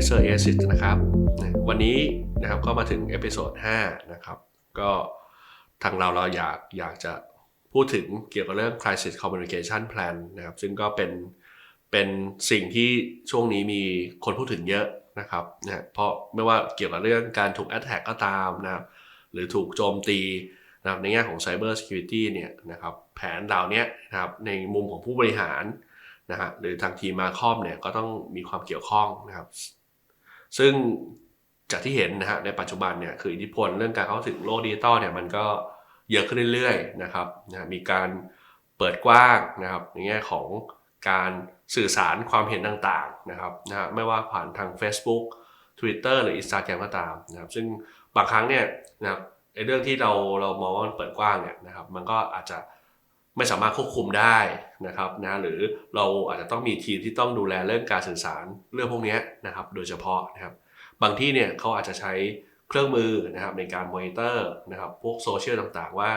Mr. a s i s นะครับ วันนี้นะครับก็มาถึงเอพิโซด5นะครับ ก็ทางเราเราอยากอยากจะพูดถึงเกี่ยวกับเรื่อง Crisis Communication Plan นะครับ ซึ่งก็เป็นเป็นสิ่งที่ช่วงนี้มีคนพูดถึงเยอะนะครับนะเพราะไม่ว่าเกี่ยวกับเรื่องการถูก attack ก็ตามนะครับ หรือถูกโจมตีนะครับในแง่ของ Cyber Security เนี่ยนะครับแผนเหล่านี้นะครับในมุมของผู้บริหารนะฮะหรือทางทีมมาคอมเนี่ยก็ต้องมีความเกี่ยวข้องนะครับ ซึ่งจากที่เห็นนะฮะในปัจจุบันเนี่ยคืออิทธิพลเรื่องการเข้าถึงโลกดิจิตอลเนี่ยมันก็เยอะขึ้นเรื่อยๆนะครับนะมีการเปิดกว้างนะครับในแง่ของการสื่อสารความเห็นต่างๆนะครับนะฮะไม่ว่าผ่านทาง Facebook Twitter หรือ Instagram ก็ตามนะครับซึ่งบางครั้งเนี่ยนะครับในเรื่องที่เราเรามองว่ามันเปิดกว้างเนี่ยนะครับมันก็อาจจะ ไม่สามารถควบคุมได้นะครับนะหรือเราอาจจะต้องมีทีมที่ต้องดูแลเรื่องการสื่อสารเรื่องพวกนี้นะครับ โดยเฉพาะนะครับ บางที่เนี่ยเขาอาจจะใช้เครื่องมือนะครับในการมอนิเตอร์นะครับพวกโซเชียลต่างๆ ว่า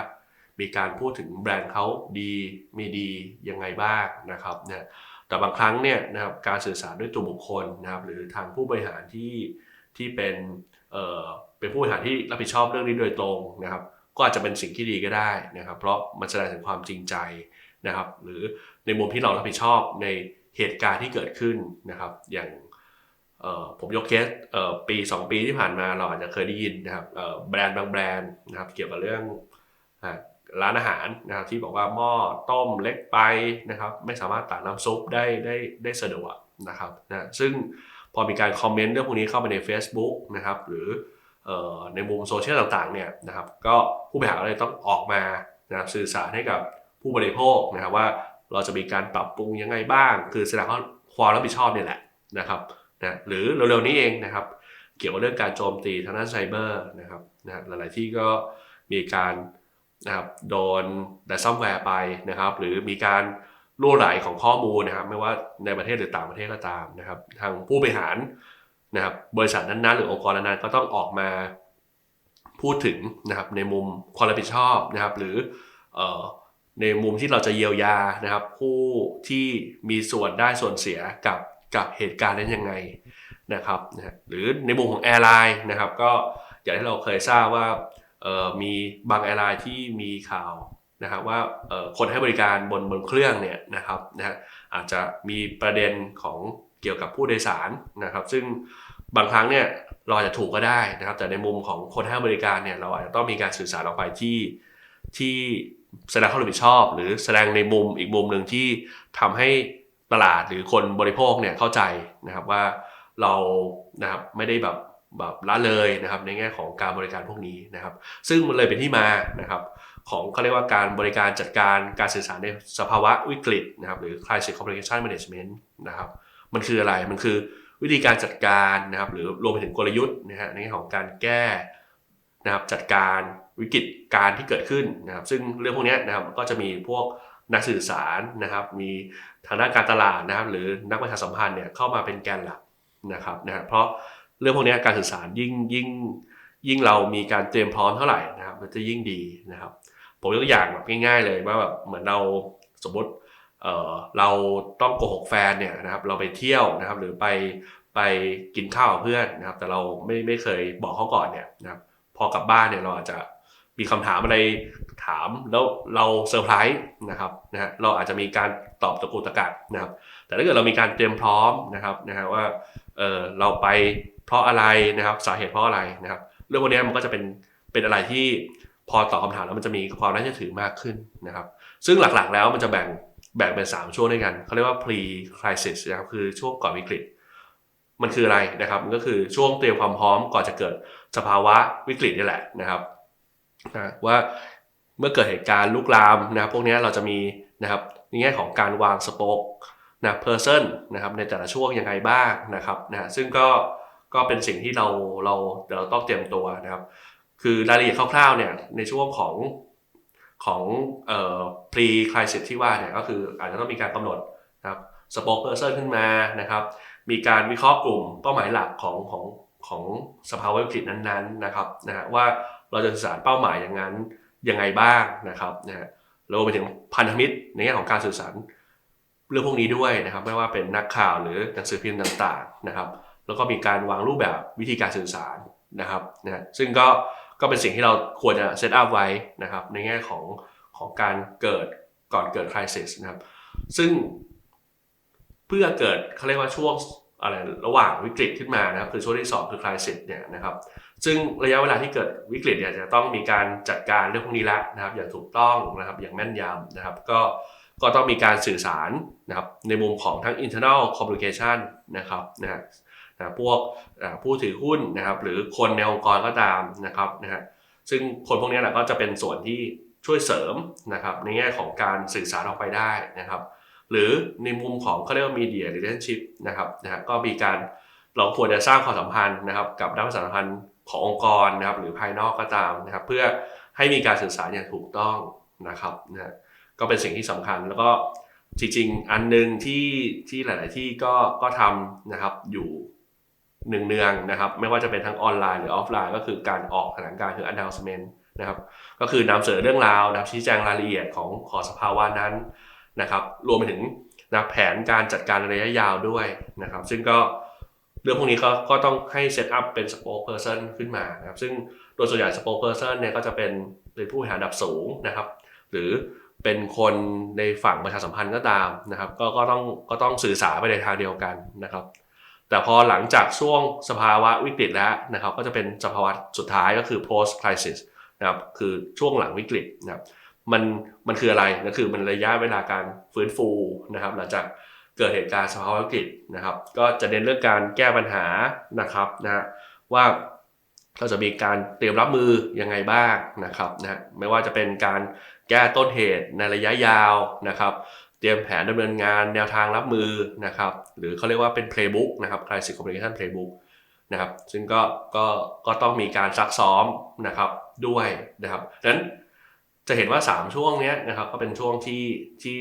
มีการพูดถึงแบรนด์เขาดีไม่ดียังไงบ้างนะครับเนี่ยแต่บางครั้งเนี่ยนะครับการสื่อสารด้วยตัวบุคคลนะครับหรือทางผู้บริหารที่ที่เป็นเอ่อเป็นผู้บริหารที่รับผิดชอบเรื่องนี้โดยตรงนะครับ ก็อาจจะเป็นสิ่งที่ดีก็ได้นะครับ เพราะมันแสดงถึงความจริงใจนะครับ หรือในมุมที่เรารับผิดชอบในเหตุการณ์ที่เกิดขึ้นนะครับ อย่างผมยกเคสปี 2 ปีที่ผ่านมาเราอาจจะเคยได้ยินนะครับแบรนด์บางแบรนด์นะครับ เกี่ยวกับเรื่องร้านอาหารนะครับที่บอกว่าหม้อต้มเล็กไปนะครับ ไม่สามารถตักน้ำซุปได้ได้ได้สะดวกนะครับนะซึ่งพอมีการคอมเมนต์เรื่องพวกนี้เข้าไปใน Facebook นะครับ หรือ ในมุมโซเชียลต่างๆเนี่ยนะครับก็ผู้บริหารก็เลยต้องออกมานะครับสื่อสารให้กับผู้บริโภคนะครับว่าเราจะมีการปรับปรุงยังไงบ้าง คือแสดงว่าความรับผิดชอบเนี่ยแหละนะครับนะหรือเร็วๆนี้เองนะครับเกี่ยวกับเรื่องการโจมตีทางด้านไซเบอร์นะครับนะหลายๆที่ก็มีการนะครับโดนแต่ซัมแวร์ไปนะครับหรือมีการรั่วไหลของข้อมูลนะครับไม่ว่าในประเทศหรือต่างประเทศก็ตามนะครับทางผู้บริหาร นะครับบริษัทนั้นๆหรือองค์กรนั้นๆก็ต้องออกมาพูดถึงนะครับในมุมความรับผิดชอบนะครับหรือในมุมที่เราจะเยียวยานะครับ ผู้ที่มีส่วนได้ส่วนเสียกับกับเหตุการณ์นั้นยังไงนะครับนะหรือในมุมของแอร์ไลน์นะครับ ก็อย่างที่เราเคยทราบว่ามีบางแอร์ไลน์ที่มีข่าวนะครับว่าคนให้บริการบนบนเครื่องเนี่ยนะครับนะอาจจะมีประเด็นของ เกี่ยวกับผู้โดยสารนะครับ ซึ่งบางครั้งเนี่ยเราอาจจะถูกก็ได้นะครับ แต่ในมุมของคนให้บริการเนี่ยเราอาจจะต้องมีการสื่อสารออกไปที่ที่แสดงความรับผิดชอบ หรือแสดงในมุมอีกมุมหนึ่งที่ทำให้ตลาดหรือคนบริโภคเนี่ยเข้าใจนะครับว่าเรานะครับไม่ได้แบบแบบละเลยนะครับในแง่ของการบริการพวกนี้นะครับ ซึ่งมันเลยเป็นที่มานะครับของเขาเรียกว่าการบริการจัดการการสื่อสารในสภาวะวิกฤตนะครับหรือ crisis communication management นะครับ มันคืออะไรมันคือวิธีการจัดการนะครับ หรือรวมไปถึงกลยุทธ์นะฮะในแง่ของการแก้นะครับจัดการวิกฤตการที่เกิดขึ้นนะครับ ซึ่งเรื่องพวกนี้นะครับก็จะมีพวกนักสื่อสารนะครับ มีทางด้านการตลาดนะครับ หรือนักประชาสัมพันธ์เนี่ยเข้ามาเป็นแกนหลักนะครับนะเพราะเรื่องพวกนี้การสื่อสารยิ่งยิ่งยิ่งเรามีการเตรียมพร้อมเท่าไหร่นะครับ มันจะยิ่งดีนะครับ ผมยกตัวอย่างแบบง่าย ๆ เลยว่าแบบเหมือนเราสมมติ เเราต้องโกหกแฟนเนี่ยนะครับ เราไปเที่ยวนะครับ หรือไปไปกินข้าวกับเพื่อนนะครับ แต่เราไม่ไม่เคยบอกเขาก่อนเนี่ยนะครับ พอกลับบ้านเนี่ยเราอาจจะมีคำถามอะไรถามแล้วเราเซอร์ไพรส์นะครับนะฮะเราอาจจะมีการตอบตะกุตะกักนะครับ แต่ถ้าเกิดเรามีการเตรียมพร้อมนะครับนะฮะว่าเออเราไปเพราะอะไรนะครับ สาเหตุเพราะอะไรนะครับ เรื่องพวกนี้มันก็จะเป็นเป็นอะไรที่พอตอบคาถามแล้วมันจะมีความน่าเชื่อถือมากขึ้นนะครับ ซึ่งหลักๆแล้วมันจะแบ่ง แบ่งเป็น 3 ช่วงด้วยกันเขาเรียกว่า pre crisis นะครับคือช่วงก่อนวิกฤต มันคืออะไรนะครับมันก็คือช่วงเตรียมความพร้อมก่อนจะเกิดสภาวะวิกฤตนี่แหละนะครับนะว่าเมื่อเกิดเหตุการณ์ลุกลามนะครับพวกนี้เราจะมีนะครับในแง่ของการวางสป็อกนะเพอร์เซนนะครับในแต่ละช่วงยังไงบ้างนะครับนะซึ่งก็ก็เป็นสิ่งที่เราเราเราต้องเตรียมตัวนะครับ คือรายละเอียดคร่าวๆเนี่ยในช่วงของ ของเอ่อ pre crisis ที่ว่าเนี่ยก็คืออาจจะต้องมีการกำหนดนะครับสปอกเพอร์เซนขึ้นมานะครับ มีการวิเคราะห์กลุ่มเป้าหมายหลักของของของสภาวะวิกฤตนั้นๆนะครับนะฮะว่าเราจะสื่อสารเป้าหมายอย่างนั้นยังไงบ้างนะครับนะฮะรวมไปถึงพันธมิตรในแง่ของการสื่อสารเรื่องพวกนี้ด้วยนะครับ ไม่ว่าเป็นนักข่าวหรือหนังสือพิมพ์ต่างๆนะครับ แล้วก็มีการวางรูปแบบวิธีการสื่อสารนะครับนะซึ่งก็ ก็เป็นสิ่งที่เราควรจะเซตอัพไว้นะครับในแง่ของของการเกิดก่อนเกิดคริสิสนะครับ ซึ่งเพื่อเกิดเขาเรียกว่าช่วงอะไรระหว่างวิกฤตขึ้นมานะครับคือช่วงที่ 2 คือคริสิสเนี่ยนะครับซึ่งระยะเวลาที่เกิดวิกฤตเนี่ยจะต้องมีการจัดการเรื่องพวกนี้แล้วนะครับ อย่างถูกต้องนะครับอย่างแม่นยำนะครับ ก็ก็ต้องมีการสื่อสารนะครับในมุมของทั้ง internal communication นะครับนะฮะ นะพวกผู้ถือหุ้นนะครับ หรือคนในองค์กรก็ตามนะครับนะฮะซึ่งคนพวกนี้แหละก็จะเป็นส่วนที่ช่วยเสริมนะครับในแง่ของการสื่อสารออกไปได้นะครับ หรือในมุมของเขาเรียกว่า media relationship นะครับนะฮะก็มีการเราควรจะสร้างความสัมพันธ์นะครับ กับด้านประชาสัมพันธ์ขององค์กรนะครับ หรือภายนอกก็ตามนะครับ เพื่อให้มีการสื่อสารอย่างถูกต้องนะครับนะก็เป็นสิ่งที่สำคัญแล้วก็จริงๆ อันหนึ่งที่ที่หลาย ๆ ที่ก็ก็ทำนะครับอยู่ หนึ่งเนืองนะครับ ไม่ว่าจะเป็นทั้งออนไลน์หรือออฟไลน์ ก็คือการออกแถลงการณ์คือ announcement นะครับ ก็คือนำเสนอเรื่องราวนะครับชี้แจงรายละเอียดของขอสภาวะนั้นนะครับ รวมไปถึงนะแผนการจัดการระยะยาวด้วยนะครับ ซึ่งก็เรื่องพวกนี้ก็ก็ต้องให้เซตอัพเป็นสปอคเพอร์เซนขึ้นมานะครับ ซึ่งโดยส่วนใหญ่สปอคเพอร์เซนเนี่ยก็จะเป็นเป็นผู้บริหารระดับสูงนะครับ หรือเป็นคนในฝั่งประชาสัมพันธ์ก็ตามนะครับ ก็ก็ต้องก็ต้องสื่อสารไปในทางเดียวกันนะครับ แต่พอหลังจากช่วงสภาวะวิกฤตแล้วนะครับก็จะเป็นสภาวะสุดท้ายก็คือ post crisis นะครับคือช่วงหลังวิกฤตนะครับมันมันคืออะไรก็คือมันระยะเวลาการฟื้นฟูนะครับหลังจากเกิดเหตุการณ์สภาวะวิกฤตนะครับ ก็จะเน้นเรื่องการแก้ปัญหานะครับนะฮะว่าเราจะมีการเตรียมรับมือยังไงบ้างนะครับนะไม่ว่าจะเป็นการแก้ต้นเหตุในระยะยาวนะครับ เตรียมแผนดำเนินงานแนวทางรับมือนะครับ หรือเขาเรียกว่าเป็น playbook นะครับ crisis communication playbook นะครับ ซึ่งก็ก็ก็ต้องมีการซักซ้อมนะครับด้วยนะครับดังนั้นจะเห็นว่า 3 ช่วงนี้นะครับก็เป็นช่วงที่ที่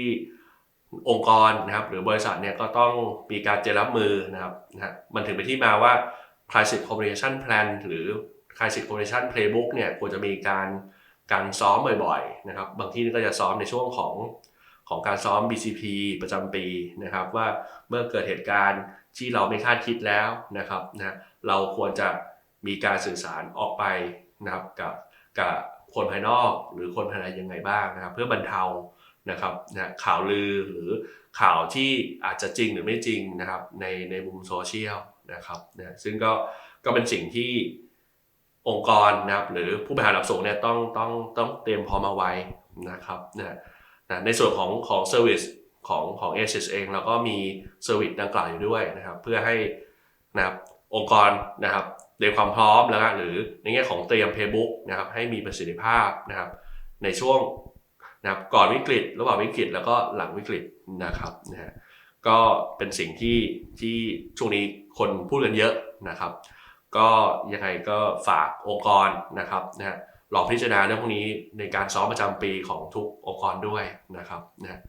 องค์กรนะครับ หรือบริษัทเนี่ยก็ต้องมีการเตรียมรับมือนะครับนะมันถึงเป็นที่มาว่า crisis communication plan หรือ crisis communication playbook เนี่ยควรจะมีการการซ้อมบ่อยๆนะครับ บางที่ก็จะซ้อมในช่วงของ ของการซ้อม BCP ประจำปีนะครับ ว่าเมื่อเกิดเหตุการณ์ที่เราไม่คาดคิดแล้วนะครับนะเราควรจะมีการสื่อสารออกไปนะครับกับกับคนภายนอกหรือคนภายในยังไงบ้างนะครับ เพื่อบรรเทานะครับนะข่าวลือหรือข่าวที่อาจจะจริงหรือไม่จริงนะครับในในมุมโซเชียลนะครับนะซึ่งก็ก็เป็นสิ่งที่องค์กรนะครับหรือผู้บริหารระดับสูงเนี่ยต้องต้องต้องเตรียมพร้อมเอาไว้นะครับนะ นะในส่วนของของเซอร์วิสของของ a s เองเราก็มีเซอร์วิสดังกล่าวอยู่ด้วยนะครับ เพื่อให้นะครับองค์กรนะครับเตรียมความพร้อมแล้วก็หรือในแง่ของเตรียมเพย์บุ๊กนะครับให้มีประสิทธิภาพนะครับ ในช่วงนะครับก่อนวิกฤต ระหว่างวิกฤต แล้วก็หลังวิกฤตนะครับนะฮะก็เป็นสิ่งที่ที่ช่วงนี้คนพูดกันเยอะนะครับ ก็ยังไงก็ฝากองค์กรนะครับนะฮะ ลองพิจารณาเรื่องพวกนี้ในการซ้อมประจำปีของทุกองค์กรด้วยนะครับนะ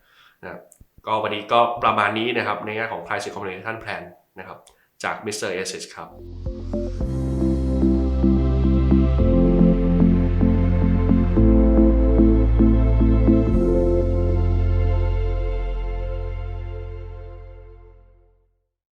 นะก็วันนี้ก็ประมาณนี้นะครับในแง่ของ Crisis Communication Plan นะครับจาก Mr. a s i s ครับ